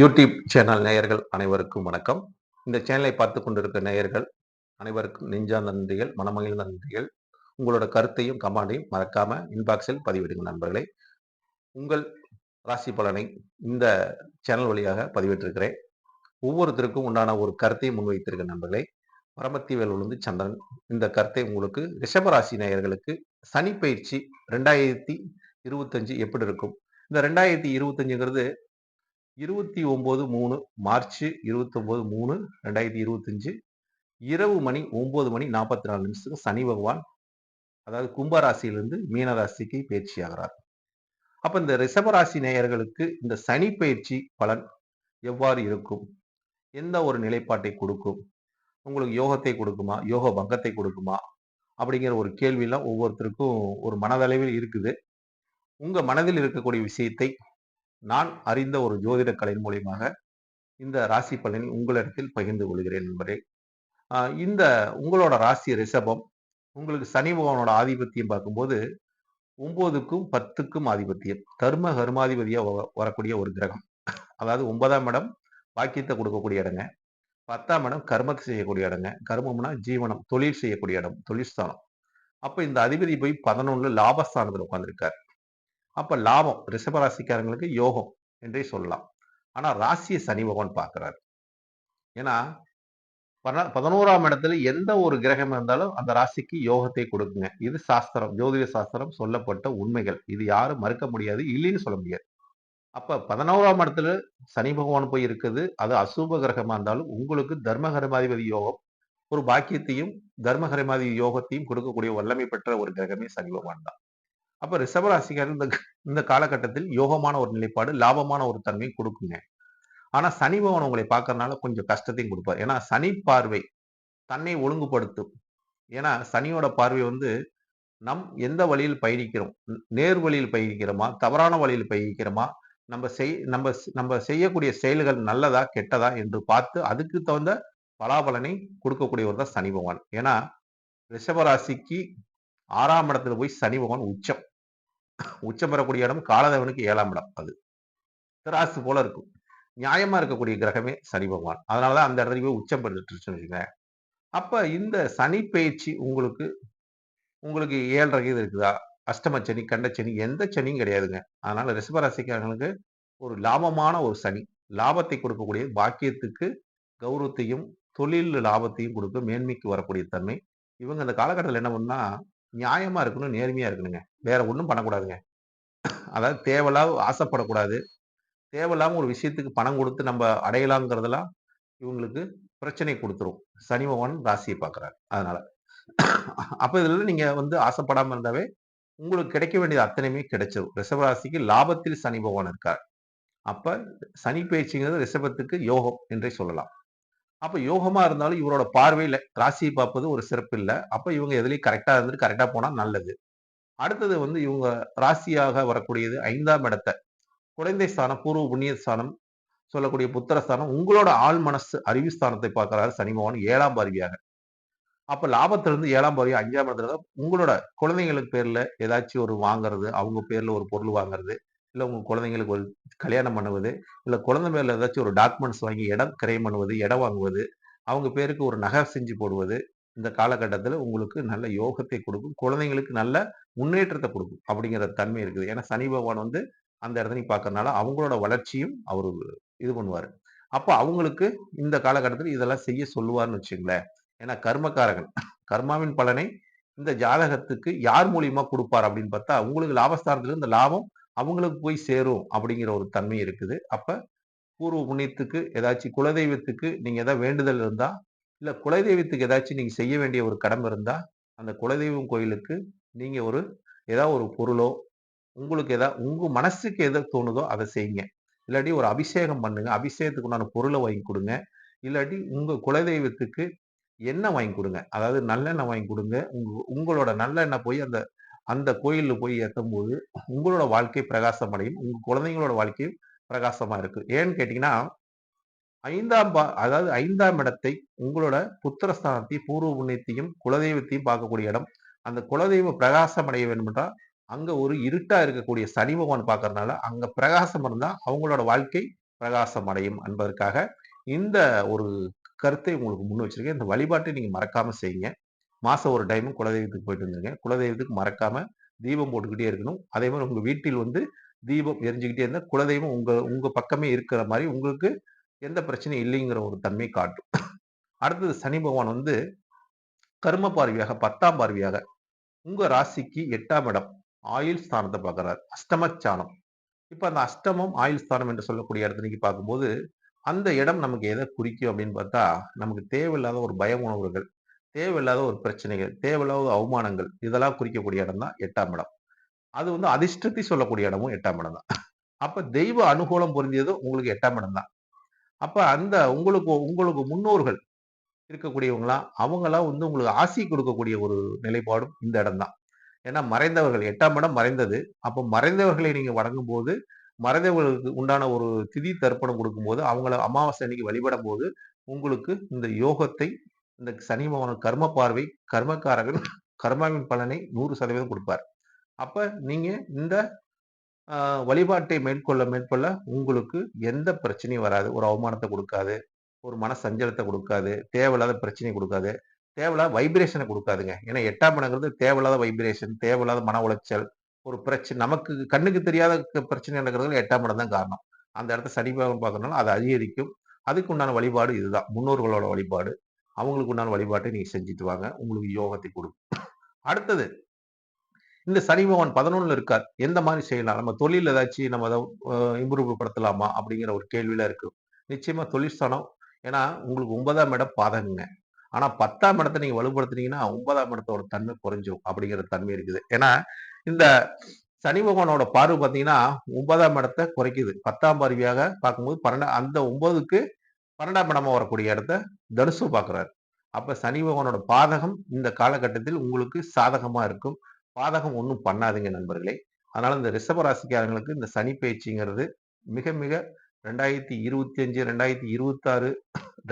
YouTube channel நேயர்கள் அனைவருக்கும் வணக்கம். இந்த சேனலை பார்த்து கொண்டிருக்க நேயர்கள் அனைவருக்கும் நெஞ்சா நன்றிகள் மனமகிழ்ந்த நன்றிகள். உங்களோட கருத்தையும் கமாண்டையும் மறக்காம இன்பாக்ஸில் பதிவிடுங்க நண்பர்களே. உங்கள் ராசி பலனை இந்த சேனல் வழியாக பதிவிட்டிருக்கிறேன். ஒவ்வொருத்தருக்கும் உண்டான ஒரு கருத்தையும் முன்வைத்திருக்க நண்பர்களே. பரமத்தி வேல் உளுந்து சந்திரன் இந்த கருத்தை உங்களுக்கு ரிஷபராசி நேயர்களுக்கு சனி பயிற்சி ரெண்டாயிரத்தி இருபத்தஞ்சு எப்படி இருக்கும்? இந்த ரெண்டாயிரத்தி இருபத்தஞ்சுங்கிறது இருபத்தி ஒம்பது மூணு மார்ச் இருபத்தி மூணு ரெண்டாயிரத்தி இருபத்தஞ்சு இரவு மணி ஒன்பது மணி நாற்பத்தி நாலு நிமிஷத்துக்கு சனி பகவான் அதாவது கும்பராசியிலிருந்து மீனராசிக்கு பயிற்சி ஆகிறார். அப்ப இந்த ரிஷபராசி நேயர்களுக்கு இந்த சனி பயிற்சி பலன் எவ்வாறு இருக்கும்? எந்த ஒரு நிலைப்பாட்டை கொடுக்கும்? உங்களுக்கு யோகத்தை கொடுக்குமா? யோக பங்கத்தை கொடுக்குமா? அப்படிங்கிற ஒரு கேள்வியெல்லாம் ஒவ்வொருத்தருக்கும் ஒரு மனதளவில் இருக்குது. உங்க மனதில் இருக்கக்கூடிய விஷயத்தை நான் அறிந்த ஒரு ஜோதிட கலை மூலியமாக இந்த ராசி பலனை உங்களிடத்தில் பகிர்ந்து கொள்கிறேன் என்பதை ஆஹ் இந்த உங்களோட ராசி ரிஷபம் உங்களுக்கு சனி பகவானோட ஆதிபத்தியம் பார்க்கும்போது ஒன்பதுக்கும் பத்துக்கும் ஆதிபத்தியம். தர்ம கர்மாதிபதியா வ- வரக்கூடிய ஒரு கிரகம். அதாவது ஒன்பதாம் இடம் பாக்கியத்தை கொடுக்கக்கூடிய இடங்க. பத்தாம் இடம் கர்மத்தை செய்யக்கூடிய இடங்க. கர்மம்னா ஜீவனம் தொழில் செய்யக்கூடிய இடம் தொழில் அப்ப இந்த அதிபதி போய் பதினொன்னு லாபஸ்தானத்துல உட்காந்துருக்காரு அப்ப லாபம் ரிஷபராசிக்காரங்களுக்கு யோகம் என்றே சொல்லலாம். ஆனா ராசியை சனி பகவான் பார்க்கிறார். ஏன்னா பதினோராம் இடத்துல எந்த ஒரு கிரகம் இருந்தாலும் அந்த ராசிக்கு யோகத்தை கொடுக்குங்க. இது சாஸ்திரம் ஜோதிட சாஸ்திரம் சொல்லப்பட்ட உண்மைகள். இது யாரும் மறுக்க முடியாது இல்லைன்னு சொல்ல முடியாது. அப்ப பதினோராம் இடத்துல சனி பகவான் போய் இருக்குது. அது அசுப கிரகமா இருந்தாலும் உங்களுக்கு தர்மகரமாதிபதி யோகம் ஒரு பாக்கியத்தையும் தர்மகரமாதி யோகத்தையும் கொடுக்கக்கூடிய வல்லமை பெற்ற ஒரு கிரகமே சனி பகவான் தான். அப்ப ரிஷபராசிக்காரர் இந்த இந்த காலகட்டத்தில் யோகமான ஒரு நிலைப்பாடு லாபமான ஒரு தன்மை கொடுக்குங்க. ஆனா சனி பகவான் உங்களை பார்க்கறதுனால கொஞ்சம் கஷ்டத்தையும் கொடுப்பார். ஏன்னா சனி பார்வை தன்னை ஒழுங்குபடுத்தும். ஏன்னா சனியோட பார்வை வந்து நம் எந்த வழியில் பயணிக்கிறோம்? நேர் வழியில் பயணிக்கிறோமா? தவறான வழியில் பயணிக்கிறோமா? நம்ம செய் நம்ம நம்ம செய்யக்கூடிய செயல்கள் நல்லதா கெட்டதா என்று பார்த்து அதுக்கு தகுந்த பலாபலனை கொடுக்கக்கூடியவர் தான் சனி பகவான். ஏன்னா ரிஷபராசிக்கு ஆறாம் இடத்துல போய் சனி பகவான் உச்சம். உச்சம் பெறக்கூடிய இடம் காலதேவனுக்கு ஏழாம் இடம் அது. திராசு போல இருக்கும். நியாயமா இருக்கக்கூடிய கிரகமே சனி பகவான். அதனாலதான் அந்த இடத்துல போய் உச்சம் பெற்றுச்சுன்னு வச்சுக்கோங்க அப்ப இந்த சனி பயிற்சி உங்களுக்கு உங்களுக்கு ஏழரை இது இருக்குதா? அஷ்டம சனி கண்ட சனி எந்த சனியும் கிடையாதுங்க. அதனால ரிஷபராசிக்காரங்களுக்கு ஒரு லாபமான ஒரு சனி. லாபத்தை கொடுக்கக்கூடிய பாக்கியத்துக்கு கௌரவத்தையும் தொழில் லாபத்தையும் கொடுக்க மேன்மைக்கு வரக்கூடிய தன்மை. இவங்க அந்த காலகட்டத்தில் என்ன பண்ணா நியாயமா இருக்கணும் நேர்மையா இருக்கணுங்க. வேற ஒன்றும் பண்ணக்கூடாதுங்க. அதாவது தேவையில்லாம ஆசைப்படக்கூடாது. தேவையில்லாம ஒரு விஷயத்துக்கு பணம் கொடுத்து நம்ம அடையலாங்கிறதெல்லாம் இவங்களுக்கு பிரச்சனை கொடுத்துரும். சனி பகவான் ராசியை பார்க்குறாரு. அதனால. அப்ப இதுல நீங்க வந்து ஆசைப்படாம இருந்தாவே உங்களுக்கு கிடைக்க வேண்டியது அத்தனையுமே கிடைச்சிடும் ரிஷபராசிக்கு லாபத்தில் சனி பகவான் இருக்கார். அப்ப சனி பயிற்சிங்கிறது ரிஷபத்துக்கு யோகம் என்றே சொல்லலாம். அப்ப யோகமா இருந்தாலும் இவரோட பார்வையில ராசியை பார்ப்பது ஒரு சிறப்பு இல்லை அப்ப இவங்க எதுலயும் கரெக்டா இருந்துட்டு கரெக்டா போனா நல்லது. அடுத்தது வந்து இவங்க ராசியாக வரக்கூடியது ஐந்தாம் இடத்தை. குழந்தை ஸ்தானம் பூர்வ புண்ணிய ஸ்தானம் சொல்லக்கூடிய புத்திர ஸ்தானம். உங்களோட ஆள் மனசு அறிவு ஸ்தானத்தை பார்க்கிறாரு சனி பகவான் ஏழாம் பார்வையாக. அப்ப லாபத்திலிருந்து ஏழாம் பார்வை அஞ்சாம் இடத்துல உங்களோட குழந்தைங்களுக்கு பேர்ல ஏதாச்சும் ஒரு வாங்குறது அவங்க பேர்ல ஒரு பொருள் வாங்குறது இல்லை உங்கள் குழந்தைங்களுக்கு ஒரு கல்யாணம் பண்ணுவது இல்லை குழந்தை மேலே ஏதாச்சும் ஒரு டாக்குமெண்ட்ஸ் வாங்கி இடம் கிரைம் பண்ணுவது இடம் வாங்குவது அவங்க பேருக்கு ஒரு நகை செஞ்சு போடுவது இந்த காலகட்டத்தில் உங்களுக்கு நல்ல யோகத்தை கொடுக்கும். குழந்தைங்களுக்கு நல்ல முன்னேற்றத்தை கொடுக்கும் அப்படிங்கிற தன்மை இருக்குது. ஏன்னா சனி பகவான் வந்து அந்த இடத்துல பார்க்கறதுனால அவங்களோட வளர்ச்சியும் அவர் இது பண்ணுவார். அப்போ அவங்களுக்கு இந்த காலகட்டத்தில் இதெல்லாம் செய்ய சொல்லுவார்னு வச்சுங்களேன். ஏன்னா கர்மக்காரகன் கர்மாவின் பலனை இந்த ஜாதகத்துக்கு யார் மூலியமா கொடுப்பார் அப்படின்னு பார்த்தா உங்களுக்கு லாபஸ்தானத்துல இந்த லாபம் அவங்களுக்கு போய் சேரும் அப்படிங்கிற ஒரு தன்மை இருக்குது. அப்போ பூர்வ புண்ணியத்துக்கு ஏதாச்சும் குலதெய்வத்துக்கு நீங்கள் எதாவது வேண்டுதல் இருந்தால் இல்லை குலதெய்வத்துக்கு ஏதாச்சும் நீங்கள் செய்ய வேண்டிய ஒரு கடமை இருந்தால் அந்த குலதெய்வம் கோயிலுக்கு நீங்கள் ஒரு ஏதாவது ஒரு பொருளோ உங்களுக்கு எதாவது உங்கள் மனசுக்கு எதை தோணுதோ அதை செய்யுங்க. இல்லாட்டி ஒரு அபிஷேகம் பண்ணுங்க அபிஷேகத்துக்கு உண்டான பொருளை வாங்கி கொடுங்க. இல்லாட்டி உங்கள் குலதெய்வத்துக்கு எண்ணெய் வாங்கி கொடுங்க. அதாவது நல்லெண்ணெய் வாங்கி கொடுங்க. உங்க உங்களோட நல்லெண்ணெய் போய் அந்த அந்த கோயிலில் போய் ஏற்றும் போது உங்களோட வாழ்க்கை பிரகாசம் அடையும். உங்கள் குழந்தைங்களோட வாழ்க்கையும் பிரகாசமாக இருக்கு. ஏன்னு கேட்டிங்கன்னா ஐந்தாம் பா அதாவது ஐந்தாம் இடத்தை உங்களோட புத்திரஸ்தானத்தையும் பூர்வ புண்ணியத்தையும் குலதெய்வத்தையும் பார்க்கக்கூடிய இடம். அந்த குலதெய்வம் பிரகாசம் அடைய வேண்டும் அங்கே ஒரு இருட்டாக இருக்கக்கூடிய சனி பகவான் பார்க்கறதுனால அங்கே பிரகாசம் இருந்தால் அவங்களோட வாழ்க்கை பிரகாசம் அடையும் என்பதற்காக இந்த ஒரு கருத்தை உங்களுக்கு முன் வச்சிருக்கேன். இந்த வழிபாட்டை நீங்கள் மறக்காமல் செய்யுங்க. மாசம் ஒரு டைமும் குலதெய்வத்துக்கு போயிட்டு வந்துருங்க குலதெய்வத்துக்கு மறக்காம தீபம் போட்டுக்கிட்டே இருக்கணும். அதே மாதிரி உங்க வீட்டில் வந்து தீபம் எரிஞ்சுக்கிட்டே இருந்தால் குலதெய்வம் உங்க உங்க பக்கமே இருக்கிற மாதிரி உங்களுக்கு எந்த பிரச்சனையும் இல்லைங்கிற ஒரு தன்மை காட்டும். அடுத்தது சனி பகவான் வந்து கர்ம பார்வையாக பத்தாம் பார்வையாக உங்க ராசிக்கு எட்டாம் இடம் ஆயுள் ஸ்தானத்தை பார்க்குறாரு. அஷ்டமச்சானம் இப்ப அந்த அஷ்டமம் ஆயுள் ஸ்தானம் என்று சொல்லக்கூடிய இடத்துல பார்க்கும்போது அந்த இடம் நமக்கு எதை குறிக்கும் அப்படின்னு பார்த்தா நமக்கு தேவையில்லாத ஒரு பய உணர்வுகள். தேவையில்லாத ஒரு பிரச்சனைகள் தேவையில்லாத அவமானங்கள் இதெல்லாம் குறிக்கக்கூடிய இடம் தான் எட்டாம் இடம். அது வந்து அதிர்ஷ்டத்தை சொல்லக்கூடிய இடமும் எட்டாம் இடம் தான். அப்ப தெய்வ அனுகூலம் பொருந்தியதும் உங்களுக்கு எட்டாம் இடம் தான். அப்ப அந்த உங்களுக்கு உங்களுக்கு முன்னோர்கள் இருக்கக்கூடியவங்களாம் அவங்களாம் வந்து உங்களுக்கு ஆசி கொடுக்கக்கூடிய ஒரு நிலைப்பாடும் இந்த இடம் தான். ஏன்னா மறைந்தவர்கள் எட்டாம் இடம் மறைந்தது. அப்போ மறைந்தவர்களை நீங்க வணங்கும் போது மறைந்தவர்களுக்கு உண்டான ஒரு திதி தர்ப்பணம் கொடுக்கும்போது அவங்கள அமாவாசை அன்னைக்கு வழிபடும் போது உங்களுக்கு இந்த யோகத்தை இந்த சனி பகவான் கர்ம பார்வை கர்மக்காரகன் கர்மாவின் பலனை நூறு சதவீதம் கொடுப்பார். அப்ப நீங்க இந்த ஆஹ், வழிபாட்டை மேற்கொள்ள மேற்கொள்ள உங்களுக்கு எந்த பிரச்சனையும் வராது. ஒரு அவமானத்தை கொடுக்காது. ஒரு மன சஞ்சலத்தை கொடுக்காது. தேவையில்லாத பிரச்சனையை கொடுக்காது. தேவையில்லாத வைப்ரேஷனை கொடுக்காதுங்க. ஏன்னா எட்டாம் இடங்கிறது தேவையில்லாத வைப்ரேஷன் தேவையில்லாத மன உளைச்சல் ஒரு பிரச்சனை நமக்கு கண்ணுக்கு தெரியாத பிரச்சனை நடக்கிறது எட்டாம் இடம் தான் காரணம். அந்த இடத்த சனி பகவான் பார்க்கறதுனால அது அதிகரிக்கும். அதுக்கு உண்டான வழிபாடு இதுதான். முன்னோர்களோட வழிபாடு. அவங்களுக்கு உண்டான வழிபாட்டை நீங்க செஞ்சுட்டு வாங்க. உங்களுக்கு யோகத்தை கொடுக்கும். அடுத்தது இந்த சனி பகவான் இருக்கார். எந்த மாதிரி செய்யலாம்? நம்ம தொழில் ஏதாச்சும் நம்ம அதை இம்ப்ரூவ் படுத்தலாமா அப்படிங்கிற ஒரு கேள்வியில இருக்கு. நிச்சயமா தொழில் ஏன்னா உங்களுக்கு ஒன்பதாம் இடம் பாதகங்க. ஆனா பத்தாம் இடத்தை நீங்க வலுப்படுத்துனீங்கன்னா ஒன்பதாம் இடத்தோட தன்மை குறைஞ்சிரும் அப்படிங்கிற தன்மை இருக்குது. ஏன்னா இந்த சனி பகவானோட பார்வை பார்த்தீங்கன்னா ஒன்பதாம் இடத்தை குறைக்குது. பத்தாம் பார்வையாக பார்க்கும்போது பன்னெண்டு அந்த ஒன்பதுக்கு பன்னெண்டாம் இடமா வரக்கூடிய இடத்த தனுசு பார்க்குறாரு. அப்போ சனி பகவானோட பாதகம் இந்த காலகட்டத்தில் உங்களுக்கு சாதகமாக இருக்கும். பாதகம் ஒன்றும் பண்ணாதுங்க நண்பர்களே. அதனால் இந்த ரிஷபராசிக்காரங்களுக்கு இந்த சனி பயிற்சிங்கிறது மிக மிக ரெண்டாயிரத்தி இருபத்தி அஞ்சு ரெண்டாயிரத்தி இருபத்தாறு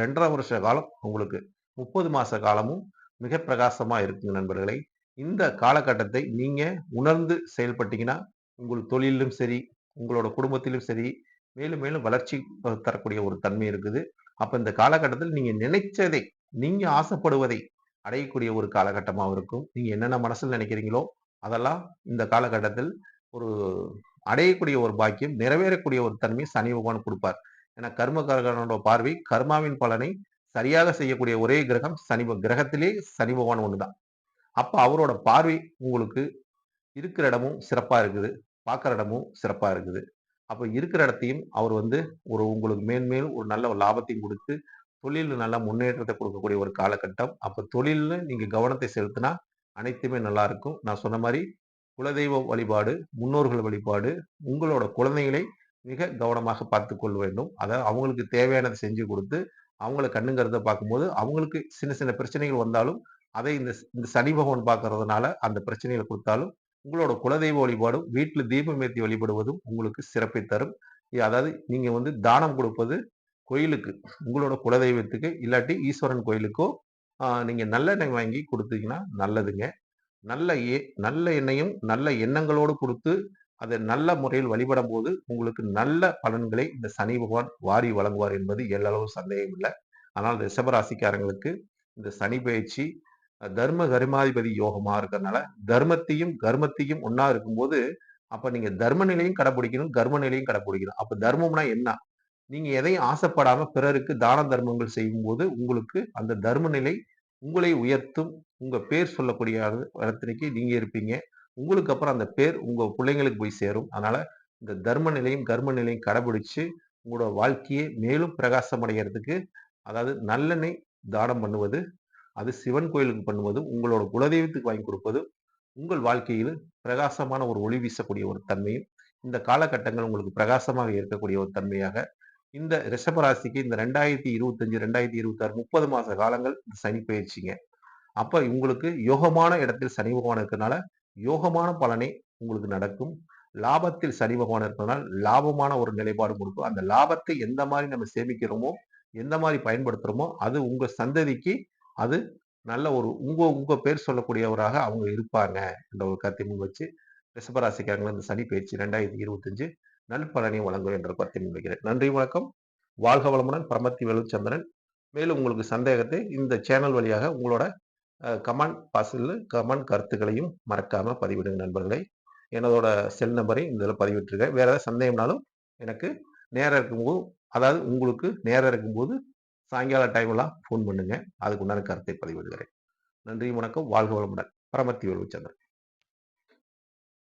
ரெண்டரை வருஷ காலம் உங்களுக்கு. முப்பது மாத காலமும் மிக பிரகாசமாக இருக்குங்க நண்பர்களே. இந்த காலகட்டத்தை நீங்கள் உணர்ந்து செயல்பட்டீங்கன்னா உங்கள் தொழிலும் சரி உங்களோட குடும்பத்திலும் சரி மேலும் மேலும் வளர்ச்சி தரக்கூடிய ஒரு தன்மை இருக்குது. அப்ப இந்த காலகட்டத்தில் நீங்க நினைச்சதை நீங்க ஆசைப்படுவதை அடையக்கூடிய ஒரு காலகட்டமாக இருக்கும். நீங்க என்னென்ன மனசுல நினைக்கிறீங்களோ அதெல்லாம் இந்த காலகட்டத்தில் ஒரு அடையக்கூடிய ஒரு பாக்கியம் நிறைவேறக்கூடிய ஒரு தன்மை சனி பகவான் கொடுப்பார். ஏன்னா கர்மகாரகனோட பார்வை கர்மாவின் பலனை சரியாக செய்யக்கூடிய ஒரே கிரகம் சனி கிரகத்திலே சனி பகவான் ஒண்ணுதான் அப்ப அவரோட பார்வை உங்களுக்கு இருக்கிற இடமும் சிறப்பா இருக்குது பார்க்குற இடமும் சிறப்பா இருக்குது. அப்போ இருக்கிற இடத்தையும் அவர் வந்து ஒரு உங்களுக்கு மேன்மேலும் ஒரு நல்ல லாபத்தையும் கொடுத்து தொழில் நல்ல முன்னேற்றத்தை கொடுக்கக்கூடிய ஒரு காலகட்டம். அப்போ தொழிலில் நீங்கள் கவனத்தை செலுத்தினா அனைத்துமே நல்லா இருக்கும். நான் சொன்ன மாதிரி குலதெய்வ வழிபாடு முன்னோர்கள் வழிபாடு உங்களோட குழந்தைகளை மிக கவனமாக பார்த்து கொள்ள வேண்டும். அதாவது அவங்களுக்கு தேவையானதை செஞ்சு கொடுத்து அவங்கள கண்ணுங்கிறத பார்க்கும்போது அவங்களுக்கு சின்ன சின்ன பிரச்சனைகள் வந்தாலும் அதை இந்த இந்த சனி பகவான் பார்க்கறதுனால அந்த பிரச்சனைகளை கொடுத்தாலும் உங்களோட குலதெய்வ வழிபாடும் வீட்டில் தீபம் ஏற்றி வழிபடுவதும் உங்களுக்கு சிறப்பை தரும். அதாவது நீங்கள் வந்து தானம் கொடுப்பது கோயிலுக்கு உங்களோட குலதெய்வத்துக்கு இல்லாட்டி ஈஸ்வரன் கோயிலுக்கோ நீங்கள் நல்ல நல்லெண்ணெய் வாங்கி கொடுத்தீங்கன்னா நல்லதுங்க. நல்ல ஏ நல்ல எண்ணெயும் நல்ல எண்ணங்களோடு கொடுத்து அதை நல்ல முறையில் வழிபடும் போது உங்களுக்கு நல்ல பலன்களை இந்த சனி பகவான் வாரி வழங்குவார் என்பது எல்லளவு சந்தேகம் இல்லை ஆனால் ரிஷபராசிக்காரங்களுக்கு இந்த சனி பயிற்சி தர்ம கர்மாதிபதி யோகமா இருக்கிறதுனால தர்மத்தையும் கர்மத்தையும் ஒன்னா இருக்கும்போது அப்ப நீங்க தர்ம நிலையும் கடைபிடிக்கணும் கர்ம நிலையும் கடைபிடிக்கணும் அப்ப தர்மம்னா என்ன? நீங்க எதையும் ஆசைப்படாம பிறருக்கு தான தர்மங்கள் செய்யும் போது உங்களுக்கு அந்த தர்ம நிலை உங்களை உயர்த்தும். உங்க பேர் சொல்லக்கூடிய இடத்திற்கு நீங்க இருப்பீங்க. உங்களுக்கு அப்புறம் அந்த பேர் உங்க பிள்ளைங்களுக்கு போய் சேரும். அதனால இந்த தர்ம நிலையும் கர்ம நிலையும் கடைபிடிச்சு உங்களோட வாழ்க்கையை மேலும் பிரகாசம் அடைகிறதுக்கு அதாவது நல்லெண்ணெய் தானம் பண்ணுவது அது சிவன் கோயிலுக்கு பண்ணுவதும் உங்களோட குலதெய்வத்துக்கு வாங்கி கொடுப்பது உங்கள் வாழ்க்கையில் பிரகாசமான ஒரு ஒளி வீசக்கூடிய ஒரு தன்மையும் இந்த காலகட்டங்கள் உங்களுக்கு பிரகாசமாக இருக்கக்கூடிய ஒரு தன்மையாக இந்த ரிஷபராசிக்கு இந்த ரெண்டாயிரத்தி இருபத்தஞ்சு ரெண்டாயிரத்தி இருபத்தாறு முப்பது மாச காலங்கள் இந்த சனி பயிற்சிங்க. அப்ப உங்களுக்கு யோகமான இடத்தில் சனி பகவான் இருக்கிறதுனால யோகமான பலனை உங்களுக்கு நடக்கும். லாபத்தில் சனி பகவான் இருக்கிறதுனால லாபமான ஒரு நிலைப்பாடு கொடுக்கும். அந்த லாபத்தை எந்த மாதிரி நம்ம சேமிக்கிறோமோ எந்த மாதிரி பயன்படுத்துறோமோ அது உங்க சந்ததிக்கு அது நல்ல ஒரு உங்க உங்க பேர் சொல்லக்கூடியவராக அவங்க இருப்பாங்க என்ற ஒரு கருத்தை முன் வச்சு ரிஷபராசிக்காரங்க இந்த சனி பயிற்சி ரெண்டாயிரத்தி இருபத்தஞ்சு நல்பலனை வழங்கும் என்ற கருத்தை முன்வைக்கிறேன் நன்றி வணக்கம். வாழ்க வளமுடன் பரமத்தி வேலுச்சந்திரன் மேலும் உங்களுக்கு சந்தேகத்தை இந்த சேனல் வழியாக உங்களோட கமெண்ட் பாசில் கமெண்ட் கருத்துக்களையும் மறக்காம பதிவிடுங்க நண்பர்களை. என்னோட செல் நம்பரை இந்த இதில் பதிவிட்டுருக்கேன். வேற ஏதாவது சந்தேகம்னாலும் எனக்கு நேரம் இருக்கும்போது அதாவது உங்களுக்கு நேரம் இருக்கும்போது சாயங்கால டைம்லாம் ஃபோன் பண்ணுங்க. அதுக்கு உண்டான கருத்தை பதிவிடுகிறேன். நன்றி வணக்கம். வாழ்க வளமுடன். பரமத்தி வேலுச்சந்திரன்